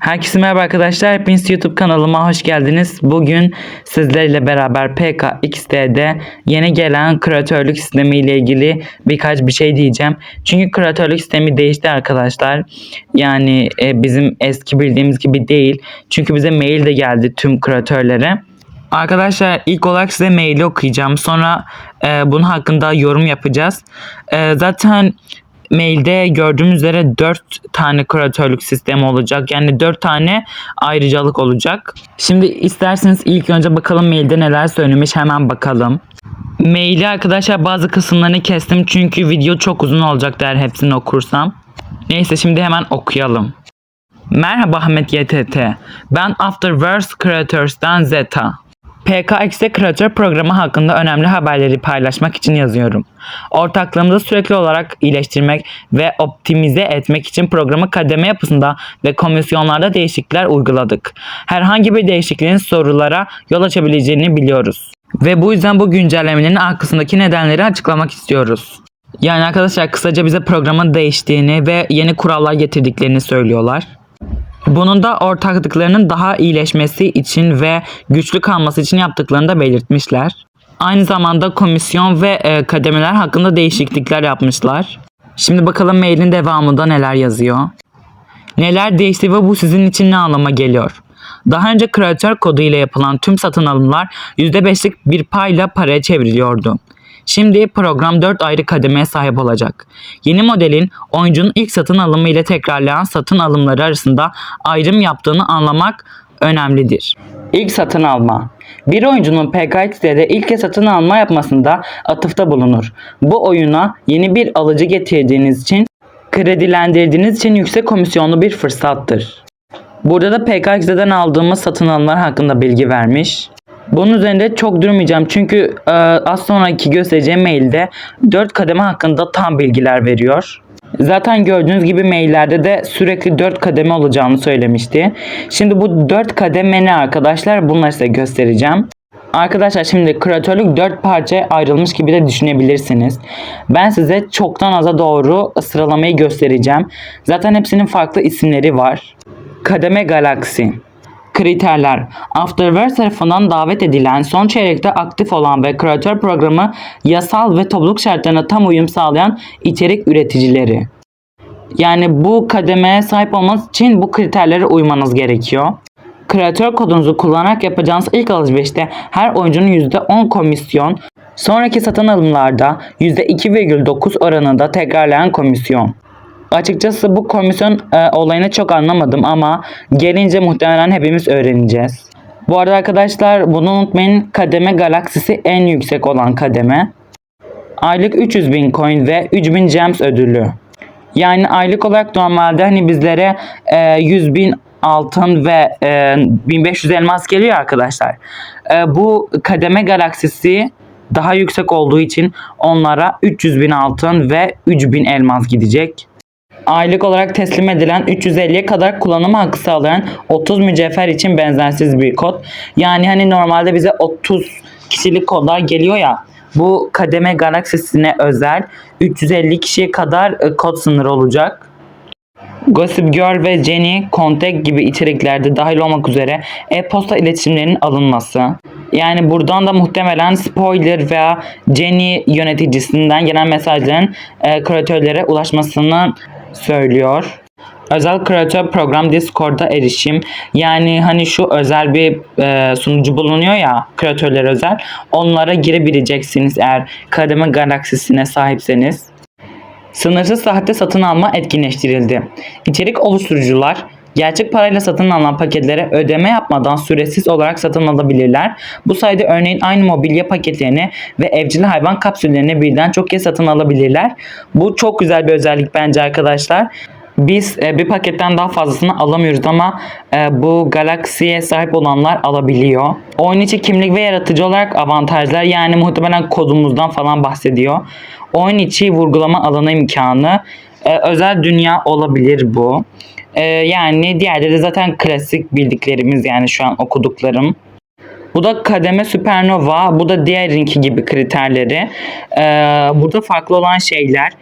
Herkese merhaba arkadaşlar. Hepiniz YouTube kanalıma hoş geldiniz. Bugün sizlerle beraber PKXD'de yeni gelen kreatörlük sistemi ile ilgili birkaç bir şey diyeceğim. Çünkü kreatörlük sistemi değişti arkadaşlar. Yani e, bizim eski bildiğimiz gibi değil. Çünkü bize mail de geldi tüm kreatörlere. Arkadaşlar ilk olarak size maili okuyacağım. Sonra e, bunun hakkında yorum yapacağız. E, zaten mailde gördüğümüz üzere 4 tane küratörlük sistemi olacak. Yani 4 tane ayrıcalık olacak. Şimdi isterseniz ilk önce bakalım mailde neler söylemiş hemen bakalım. Maili arkadaşlar bazı kısımlarını kestim çünkü video çok uzun olacak der hepsini okursam. Neyse şimdi hemen okuyalım. Merhaba Ahmet YTT. Ben Afterverse Creators'tan Zeta. PKX'de kreatör programı hakkında önemli haberleri paylaşmak için yazıyorum. Ortaklığımızı sürekli olarak iyileştirmek ve optimize etmek için programı kademe yapısında ve komisyonlarda değişiklikler uyguladık. Herhangi bir değişikliğin sorulara yol açabileceğini biliyoruz. Ve bu yüzden bu güncellemenin arkasındaki nedenleri açıklamak istiyoruz. Yani arkadaşlar kısaca bize programın değiştiğini ve yeni kurallar getirdiklerini söylüyorlar. Bunun da ortaklıklarının daha iyileşmesi için ve güçlü kalması için yaptıklarını da belirtmişler. Aynı zamanda komisyon ve e, kademeler hakkında değişiklikler yapmışlar. Şimdi bakalım mailin devamında neler yazıyor. Neler değişti ve bu sizin için ne anlama geliyor? Daha önce kreatör kodu ile yapılan tüm satın alımlar %5'lik bir payla paraya çevriliyordu. Şimdi program 4 ayrı kademeye sahip olacak. Yeni modelin oyuncunun ilk satın alımı ile tekrarlayan satın alımları arasında ayrım yaptığını anlamak önemlidir. İlk satın alma. Bir oyuncunun PKX'de ilk kez satın alma yapmasında atıfta bulunur. Bu oyuna yeni bir alıcı getirdiğiniz için kredilendirdiğiniz için yüksek komisyonlu bir fırsattır. Burada da PKX'den aldığımız satın alımlar hakkında bilgi vermiş. Bunun üzerinde çok durmayacağım çünkü e, az sonraki göstereceğim mailde 4 kademe hakkında tam bilgiler veriyor. Zaten gördüğünüz gibi maillerde de sürekli 4 kademe olacağını söylemişti. Şimdi bu 4 kademe ne arkadaşlar? Bunları size göstereceğim. Arkadaşlar şimdi kreatörlük 4 parçaya ayrılmış gibi de düşünebilirsiniz. Ben size çoktan aza doğru sıralamayı göstereceğim. Zaten hepsinin farklı isimleri var. Kademe Galaksi Kriterler Afterverse tarafından davet edilen, son çeyrekte aktif olan ve kreatör programı yasal ve topluluk şartlarına tam uyum sağlayan içerik üreticileri. Yani bu kademeye sahip olmanız için bu kriterlere uymanız gerekiyor. Kreatör kodunuzu kullanarak yapacağınız ilk alışverişte her oyuncunun %10 komisyon, sonraki satın alımlarda %2,9 oranında tekrarlayan komisyon. Açıkçası bu komisyon e, olayını çok anlamadım ama gelince muhtemelen hepimiz öğreneceğiz. Bu arada arkadaşlar bunu unutmayın kademe galaksisi en yüksek olan kademe. Aylık 300 bin coin ve 3000 gems ödülü. Yani aylık olarak normalde hani bizlere e, 100 bin altın ve e, 1500 elmas geliyor arkadaşlar. E, bu kademe galaksisi daha yüksek olduğu için onlara 300 bin altın ve 3000 elmas gidecek aylık olarak teslim edilen 350'ye kadar kullanım hakkı sağlayan 30 mücevher için benzersiz bir kod. Yani hani normalde bize 30 kişilik kodlar geliyor ya. Bu kademe galaksisine özel 350 kişiye kadar e, kod sınırı olacak. Gossip Girl ve Jenny Contact gibi içeriklerde dahil olmak üzere e-posta iletişimlerinin alınması. Yani buradan da muhtemelen spoiler veya Jenny yöneticisinden gelen mesajların e, kreatörlere ulaşmasını söylüyor. Özel kreatör program Discord'da erişim. Yani hani şu özel bir e, sunucu bulunuyor ya kreatörler özel. Onlara girebileceksiniz eğer kademe galaksisine sahipseniz. Sınırsız sahte satın alma etkinleştirildi. İçerik oluşturucular gerçek parayla satın alınan paketlere ödeme yapmadan süresiz olarak satın alabilirler. Bu sayede örneğin aynı mobilya paketlerini ve evcil hayvan kapsüllerini birden çok kez satın alabilirler. Bu çok güzel bir özellik bence arkadaşlar. Biz e, bir paketten daha fazlasını alamıyoruz ama e, bu Galaxy'ye sahip olanlar alabiliyor. Oyun içi kimlik ve yaratıcı olarak avantajlar yani muhtemelen kodumuzdan falan bahsediyor. Oyun içi vurgulama alanı imkanı. E, özel dünya olabilir bu. E, yani diğerleri zaten klasik bildiklerimiz yani şu an okuduklarım. Bu da kademe süpernova. Bu da diğerinki gibi kriterleri. Ee, burada farklı olan şeyler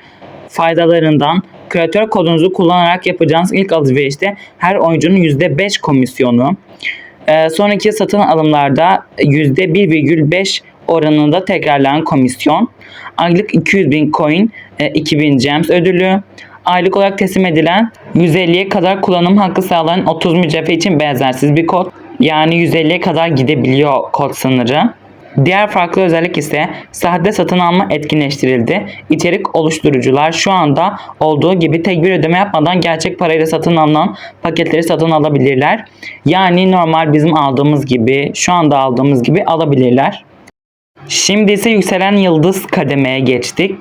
faydalarından Kreatör kodunuzu kullanarak yapacağınız ilk alışverişte her oyuncunun %5 komisyonu. Ee, sonraki satın alımlarda %1,5 oranında tekrarlanan komisyon. Aylık 200 bin coin, e, 2000 gems ödülü. Aylık olarak teslim edilen 150'ye kadar kullanım hakkı sağlayan 30 mücevher için benzersiz bir kod. Yani 150'ye kadar gidebiliyor kod sınırı. Diğer farklı özellik ise sahte satın alma etkinleştirildi. İçerik oluşturucular şu anda olduğu gibi tek bir ödeme yapmadan gerçek parayla satın alınan paketleri satın alabilirler. Yani normal bizim aldığımız gibi, şu anda aldığımız gibi alabilirler. Şimdi ise yükselen yıldız kademeye geçtik.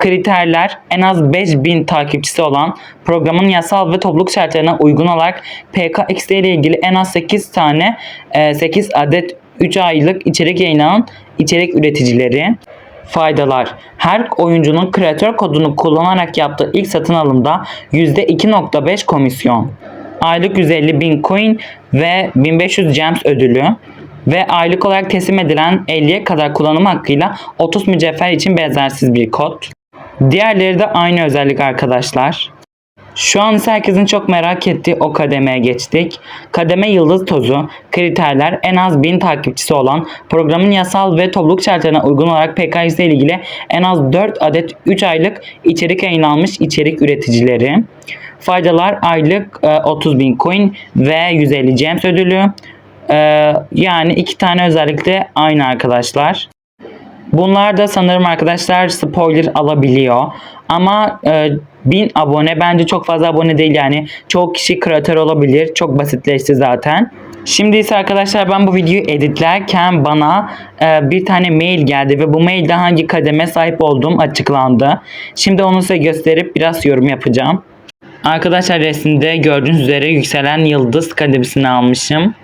Kriterler en az 5000 takipçisi olan programın yasal ve topluluk şartlarına uygun olarak PKXD ile ilgili en az 8 tane e, 8 adet 3 aylık içerik yayınlanan içerik üreticileri. Faydalar. Her oyuncunun kreatör kodunu kullanarak yaptığı ilk satın alımda %2.5 komisyon. Aylık 150 bin coin ve 1500 gems ödülü ve aylık olarak teslim edilen 50'ye kadar kullanım hakkıyla 30 mücevher için benzersiz bir kod. Diğerleri de aynı özellik arkadaşlar. Şu an herkesin çok merak ettiği o kademeye geçtik. Kademe yıldız tozu, kriterler en az 1000 takipçisi olan, programın yasal ve topluluk şartlarına uygun olarak PKX ile ilgili en az 4 adet 3 aylık içerik yayınlanmış içerik üreticileri. Faydalar aylık e, 30 bin coin ve 150 gems ödülü. E, yani iki tane özellikle aynı arkadaşlar. Bunlar da sanırım arkadaşlar spoiler alabiliyor. Ama e, 1000 abone bence çok fazla abone değil yani. Çok kişi kreatör olabilir. Çok basitleşti zaten. Şimdi ise arkadaşlar ben bu videoyu editlerken bana e, bir tane mail geldi ve bu mailde hangi kademe sahip olduğum açıklandı. Şimdi onu size gösterip biraz yorum yapacağım. Arkadaşlar resimde gördüğünüz üzere yükselen yıldız kademesini almışım.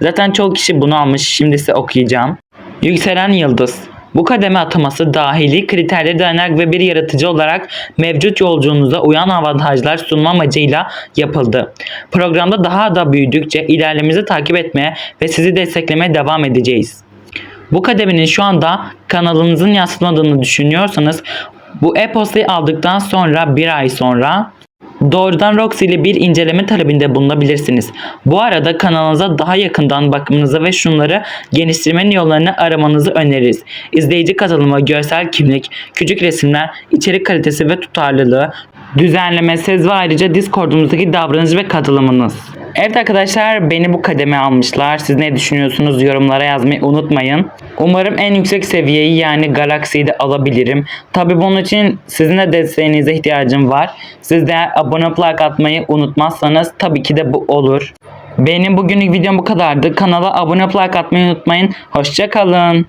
Zaten çok kişi bunu almış. Şimdi size okuyacağım. Yükselen yıldız. Bu kademe ataması dahili kriterlere dayanarak ve bir yaratıcı olarak mevcut yolculuğunuza uyan avantajlar sunma amacıyla yapıldı. Programda daha da büyüdükçe ilerlememizi takip etmeye ve sizi desteklemeye devam edeceğiz. Bu kademenin şu anda kanalınızın yansıtmadığını düşünüyorsanız bu e-postayı aldıktan sonra bir ay sonra Doğrudan Roxy ile bir inceleme talebinde bulunabilirsiniz. Bu arada kanalınıza daha yakından bakmanızı ve şunları geliştirmenin yollarını aramanızı öneririz. İzleyici katılımı, görsel kimlik, küçük resimler, içerik kalitesi ve tutarlılığı, düzenlemesiz ve ayrıca Discord'umuzdaki davranış ve katılımınız. Evet arkadaşlar beni bu kademe almışlar. Siz ne düşünüyorsunuz yorumlara yazmayı unutmayın. Umarım en yüksek seviyeyi yani Galaxy'yi de alabilirim. Tabi bunun için sizin de desteğinize ihtiyacım var. Siz de abone like atmayı unutmazsanız tabii ki de bu olur. Benim bugünlük videom bu kadardı. Kanala abone like atmayı unutmayın. Hoşçakalın.